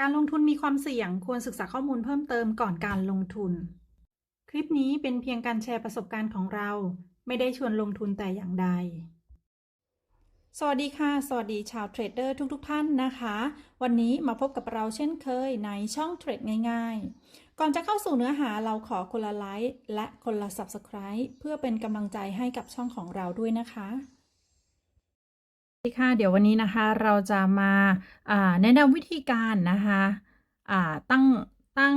การลงทุนมีความเสี่ยงควรศึกษาข้อมูลเพิ่มเติมก่อนการลงทุน คลิปนี้เป็นเพียงการแชร์ประสบการณ์ของเรา ไม่ได้ชวนลงทุนแต่อย่างใด สวัสดีค่ะ สวัสดีชาวเทรดเดอร์ทุกๆทท่านนะคะ วันนี้มาพบกับเราเช่นเคยในช่องเทรดง่ายๆ ก่อนจะเข้าสู่เนื้อหาเราขอคนละไลค์และคนละ Subscribe เพื่อเป็นกำลังใจให้กับช่องของเราด้วยนะคะ ดีค่ะเดี๋ยววันนี้นะคะเราจะมาแนะนำวิธีการนะคะตั้งตั้ง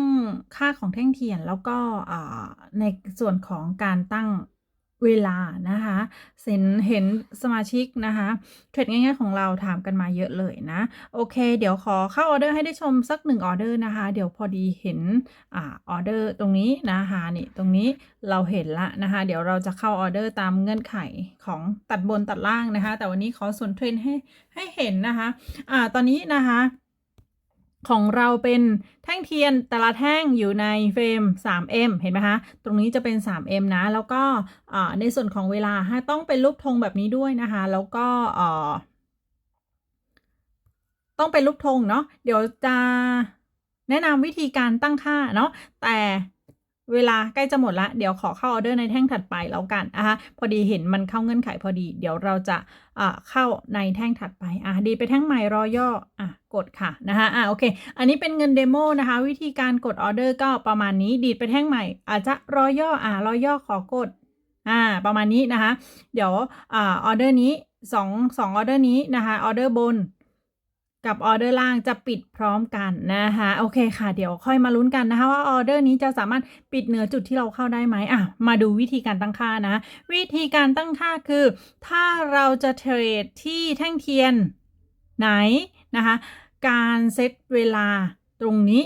ค่าของแท่งเทียนแล้วก็ในส่วนของการตั้ง เวลานะคะเห็นเห็นสมาชิกนะคะเทรดง่ายๆของเราถามกันมาเยอะเลยนะ โอเค เดี๋ยวขอเข้าออเดอร์ให้ได้ชมสักหนึ่งออเดอร์นะคะ เดี๋ยวพอดีเห็นอ่าออเดอร์ตรงนี้นะคะนี่ตรงนี้เราเห็นละนะคะ เดี๋ยวเราจะเข้าออเดอร์ตามเงื่อนไขของตัดบนตัดล่างนะคะ แต่วันนี้ขอส่วนเทรนให้ให้เห็นนะคะอ่าตอนนี้นะคะ ของเราเป็นแท่งเทียนแต่ละแท่งอยู่ในเฟรม 3M เห็นไหมคะ ตรงนี้จะเป็น 3M นะ แล้วก็ในส่วนของเวลาให้ต้องเป็นรูปธงแบบนี้ด้วยนะคะ แล้วก็ต้องเป็นรูปธงเนาะ เดี๋ยวจะแนะนำวิธีการตั้งค่าเนาะ แต่ เวลาใกล้จะหมดละ เดี๋ยวขอเข้าออเดอร์ในแท่งถัดไปแล้วกันนะคะพอดีเห็นมันเข้าเงื่อนไขพอดี เดี๋ยวเราจะอ่าเข้าในแท่งถัดไปอะดีไปแท่งใหม่รอย่ออะกดค่ะนะคะอะโอเค อันนี้เป็นเงินเดโมนะคะ วิธีการกดออเดอร์ก็ประมาณนี้ ดีดไปแท่งใหม่อาจจะรอย่ออะรอย่อขอกดอ่าประมาณนี้นะคะ เดี๋ยวอ่าออเดอร์นี้สองสองออเดอร์นี้นะคะออเดอร์บน กับออเดอร์ล่างจะปิดพร้อมกันนะคะโอเคค่ะ เดี๋ยวค่อยมาลุ้นกันนะคะ ว่าออเดอร์นี้จะสามารถปิดเหนือจุดที่เราเข้าได้ไหมอะมาดูวิธีการตั้งค่านะ วิธีการตั้งค่าคือ ถ้าเราจะเทรดที่แท่งเทียนไหนนะคะ การเซตเวลาตรงนี้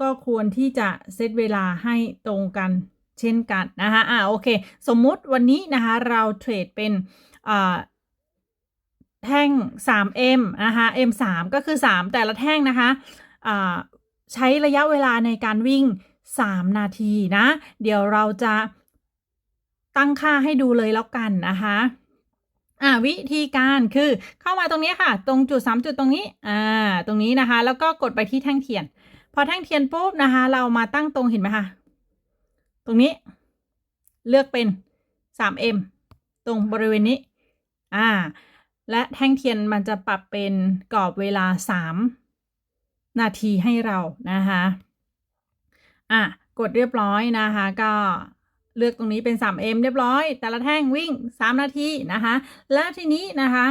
ก็ควรที่จะเซตเวลาให้ตรงกันเช่นกันนะคะอ่าโอเค สมมุติวันนี้นะคะเราเทรดเป็นอ่า แท่ง 3M นะคะ M3 ก็คือ 3 แต่ละแท่งนะคะใช้ระยะเวลาในการวิ่ง 3 นาทีนะ เดี๋ยวเราจะตั้งค่าให้ดูเลยแล้วกันนะคะอ่าวิธีการคือเข้ามาตรงนี้ค่ะ ตรงจุด 3 จุดตรงนี้อ่าตรงนี้นะคะ แล้วก็กดไปที่แท่งเทียน พอแท่งเทียนปุ๊บนะคะ เรามาตั้งตรงเห็นไหมคะตรงนี้เลือกเป็น 3M ตรงบริเวณนี้อ่า และแท่งเทียนมันจะปรับเป็นกรอบเวลา 3 นาทีให้เรานะคะอะกดเรียบร้อยนะคะก็เลือกตรงนี้เป็น 3M เรียบร้อย แต่ละแท่งวิ่ง 3 นาทีนะคะและทีนี้นะคะ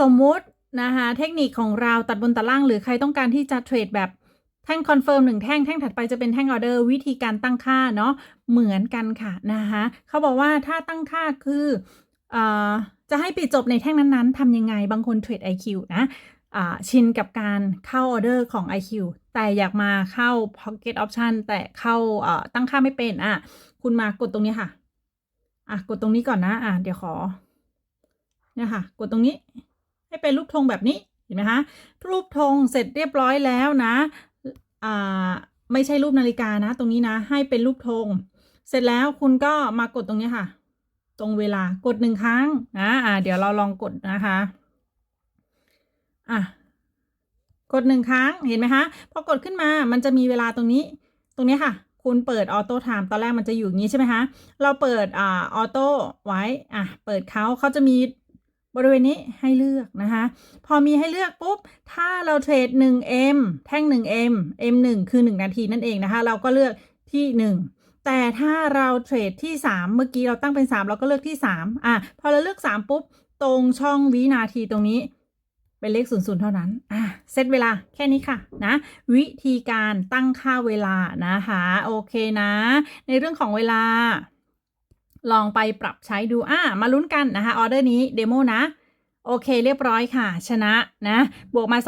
สมมุตินะคะเทคนิคของเราตัดบนตัดล่าง หรือใครต้องการที่จะเทรดแบบแท่งคอนเฟิร์มหนึ่งแท่ง แท่งถัดไปจะเป็นแท่งออเดอร์วิธีการตั้งค่าเนาะเหมือนกันค่ะนะคะเขาบอกว่าถ้าตั้งค่าคือ จะให้ปิดจบในแท่งนั้นๆทำยังไงบางคนเทรด IQ นะชินกับการเข้าออเดอร์ของ IQ แต่อยากมาเข้า Pocket Option แต่เข้าตั้งค่าไม่เป็นอะคุณมากดตรงนี้ค่ะอะกดตรงนี้ก่อนนะอะเดี๋ยวขอเนี่ยค่ะ กดตรงนี้ ให้เป็นรูปธงแบบนี้เห็นไหมคะรูปธงเสร็จเรียบร้อยแล้วนะอ่าไม่ใช่รูปนาฬิกานะ ตรงนี้นะ ให้เป็นรูปธงเสร็จแล้วคุณก็มากดตรงนี้ค่ะ ตรงเวลากดหนึ่งครั้งนะอ่าเดี๋ยวเราลองกดนะคะอะกดหนึ่งครั้งเห็นไหมคะพอกดขึ้นมามันจะมีเวลาตรงนี้ตรงนี้ค่ะ คุณเปิดออโต้ไทม์ตอนแรกมันจะอยู่อย่างนี้ใช่ไหมคะเราเปิดอ่าออโต้ไว้อะเปิดเขาเขาจะมีบริเวณนี้ให้เลือกนะคะ พอมีให้เลือกปุ๊บ ถ้าเราเทรด 1M แท่ง 1M M1 คือ 1 นาทีนั่นเองนะคะ เราก็เลือกที่ 1 แต่ถ้าเราเทรดที่ 3 เมื่อกี้เราตั้งเป็น 3 เราก็เลือกที่ 3 อะ พอเราเลือก 3 ปุ๊บ ตรงช่องวินาทีตรงนี้ เป็นเลข0ูนย์เท่านั้น อะ เซตเวลาแค่นี้ค่ะนะ วิธีการตั้งค่าเวลานะคะ โอเคนะ ในเรื่องของเวลา ลองไปปรับใช้ดู อะ มาลุ้นกันนะคะ ออเดอร์นี้เดโมนะโอเคเรียบร้อยค่ะ ชนะนะ บวกมา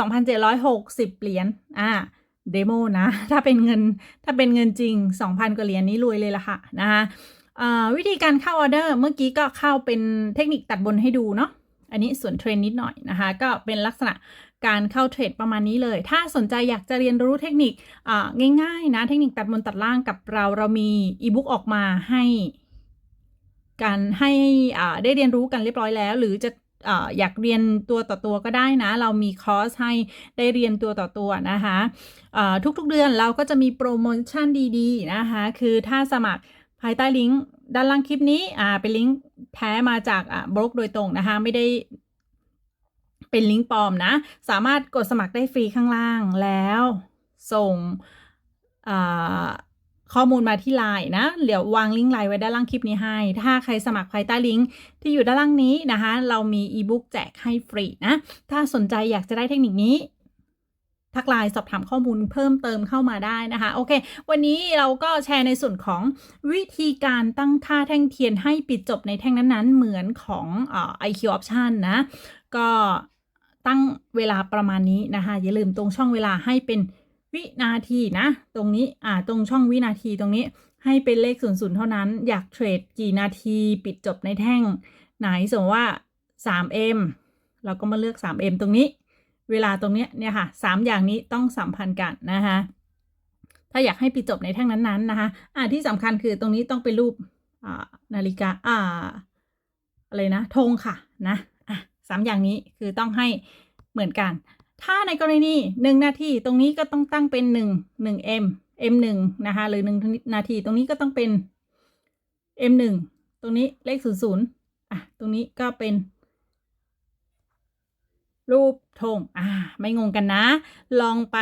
2,760 เหรียญอะ เดโมนะ ถ้าเป็นเงินถ้าเป็นเงินจริง 2,000กว่าเหรียญนี้รวยเลยละค่ะนะคะวิธีการเข้าออเดอร์เมื่อกี้ก็เข้าเป็นเทคนิคตัดบนให้ดูเนาะอันนี้ส่วนเทรนนิดหน่อยนะคะ ก็เป็นลักษณะการเข้าเทรดประมาณนี้เลย ถ้าสนใจอยากจะเรียนรู้เทคนิคง่ายๆนะ เทคนิคตัดบนตัดล่างกับเราเรามีอีบุ๊กออกมาให้การให้ได้เรียนรู้กันเรียบร้อยแล้ว หรือจะ อยากเรียนตัวต่อตัวก็ได้นะ เรามีคอร์สให้ได้เรียนตัวต่อตัวนะคะทุกๆเดือนเราก็จะมีโปรโมชั่นดีๆนะคะคือถ้าสมัครภายใต้ลิงก์ด้านล่างคลิปนี้อ่าเป็นลิงก์แท้มาจากอ่าบล็อกโดยตรงนะคะไม่ได้เป็นลิงก์ปลอมนะ สามารถกดสมัครได้ฟรีข้างล่างแล้วส่งอ่า ข้อมูลมาที่ไลน์นะ เดี๋ยววางลิงก์ไลน์ไว้ด้านล่างคลิปนี้ให้ ถ้าใครสมัครภายใต้ลิงก์ที่อยู่ด้านล่างนี้นะคะ เรามีอีบุ๊กแจกให้ฟรีนะ ถ้าสนใจอยากจะได้เทคนิคนี้ ทักไลน์สอบถามข้อมูลเพิ่มเติมเข้ามาได้นะคะ โอเค วันนี้เราก็แชร์ในส่วนของวิธีการตั้งค่าแท่งเทียนให้ปิดจบในแท่งนั้นๆ เหมือนของเอ่อ IQ Option นะ ก็ตั้งเวลาประมาณนี้นะคะ อย่าลืมตรงช่องเวลาให้เป็น วินาทีนะ ตรงนี้อ่าตรงช่องวินาทีตรงนี้ให้เป็นเลขศูนย์ศูนย์เท่านั้น อยากเทรดกี่นาทีปิดจบในแท่ง ไหนสมมติว่า 3M เราก็มาเลือก 3M ตรงนี้ เวลาตรงเนี้ยเนี่ยค่ะสามอย่างนี้ต้องสัมพันธ์กันนะคะถ้าอยากให้ปิดจบในแท่งนั้นๆนะคะอ่าที่สำคัญคือตรงนี้ต้องเป็นรูปอ่านาฬิกาอ่าอะไรนะธงค่ะนะอะสามอย่างนี้คือต้องให้เหมือนกัน ถ้าในกรณีหนึ่งนาทีตรงนี้ก็ต้องตั้งเป็นหนึ่งหนึ่ง m m หนึ่งนะคะหรือหนึ่งนาทีตรงนี้ก็ต้องเป็น m หนึ่งตรงนี้เลขศูนย์อะตรงนี้ก็เป็น รูปธงอ่าไม่งงกันนะ ลองไป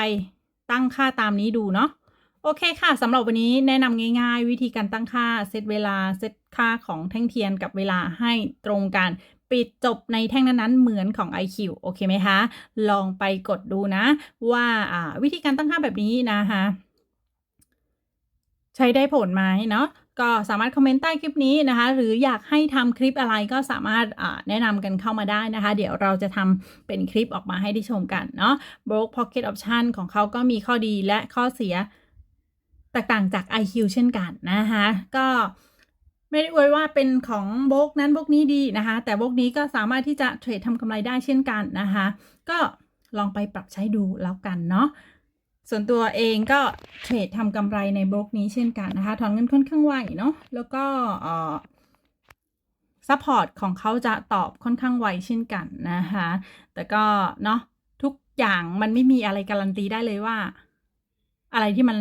ตั้งค่าตามนี้ดูเนาะโอเคค่ะสำหรับวันนี้แนะนำง่าย ๆ วิธีการตั้งค่าเซตเวลาเซตค่าของแท่งเทียนกับเวลาให้ตรงกัน ปิดจบในแท่งนั้นๆ เหมือนของ IQ โอเคไหมคะ ลองไปกดดูนะ ว่าวิธีการตั้งค่าแบบนี้นะคะใช้ได้ผลไหมเนาะก็สามารถคอมเมนต์ใต้คลิปนี้นะคะ หรืออยากให้ทำคลิปอะไรก็สามารถแนะนำกันเข้ามาได้นะคะ เดี๋ยวเราจะทำเป็นคลิปออกมาให้ได้ชมกันเนาะ Broke Pocket Option ของเขาก็มีข้อดีและข้อเสียแตกต่างจาก IQ เช่นกันนะคะ ก็ ไม่ได้อวยว่าเป็นของโบกนั้นโบกนี้ดีนะคะ แต่โบกนี้ก็สามารถที่จะเทรดทำกำไรได้เช่นกันนะคะ ก็ลองไปปรับใช้ดูแล้วกันเนาะส่วนตัวเองก็เทรดทำกำไรในบล็อกนี้เช่นกันนะคะถอนเงินค่อนข้างไวเนาะแล้วก็เอ่อซัพพอร์ตของเขาจะตอบค่อนข้างไวเช่นกันนะคะแต่ก็เนาะทุกอย่างมันไม่มีอะไรการันตีได้เลยว่า อะไรที่มัน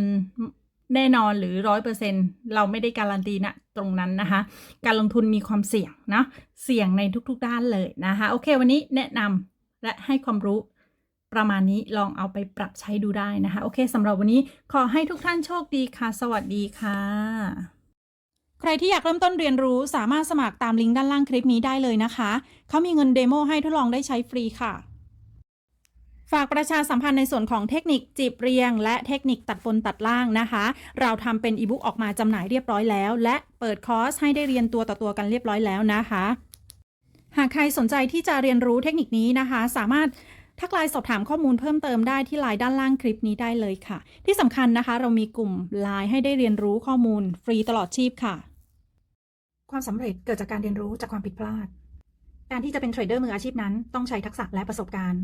แน่นอนหรือร้อยเปอร์เซ็นเราไม่ได้การันตีนะตรงนั้นนะคะ การลงทุนมีความเสี่ยงนะเสี่ยงในทุกๆด้านเลยนะคะ โอเค วันนี้แนะนำและให้ความรู้ประมาณนี้ลองเอาไปปรับใช้ดูได้นะคะ โอเคสำหรับวันนี้ขอให้ทุกท่านโชคดีค่ะ สวัสดีค่ะ ใครที่อยากเริ่มต้นเรียนรู้สามารถสมัครตามลิงก์ด้านล่างคลิปนี้ได้เลยนะคะ เขามีเงินเดโมให้ทดลองได้ใช้ฟรีค่ะ ฝากประชาสัมพันธ์ในส่วนของเทคนิคจีบเรียง และเทคนิคตัดบนตัดล่างนะคะ เราทำเป็นอีบุ๊กออกมาจำหน่ายเรียบร้อยแล้ว และเปิดคอร์สให้ได้เรียนตัวต่อตัวกันเรียบร้อยแล้วนะคะ หากใครสนใจที่จะเรียนรู้เทคนิคนี้นะคะ สามารถทักไลน์สอบถามข้อมูลเพิ่มเติมได้ที่ไลน์ด้านล่างคลิปนี้ได้เลยค่ะ ที่สำคัญนะคะ เรามีกลุ่มไลน์ให้ได้เรียนรู้ข้อมูล ฟรีตลอดชีพค่ะ ความสำเร็จเกิดจากการเรียนรู้จากความผิดพลาด การที่จะเป็นเทรดเดอร์มืออาชีพนั้นต้องใช้ทักษะและประสบการณ์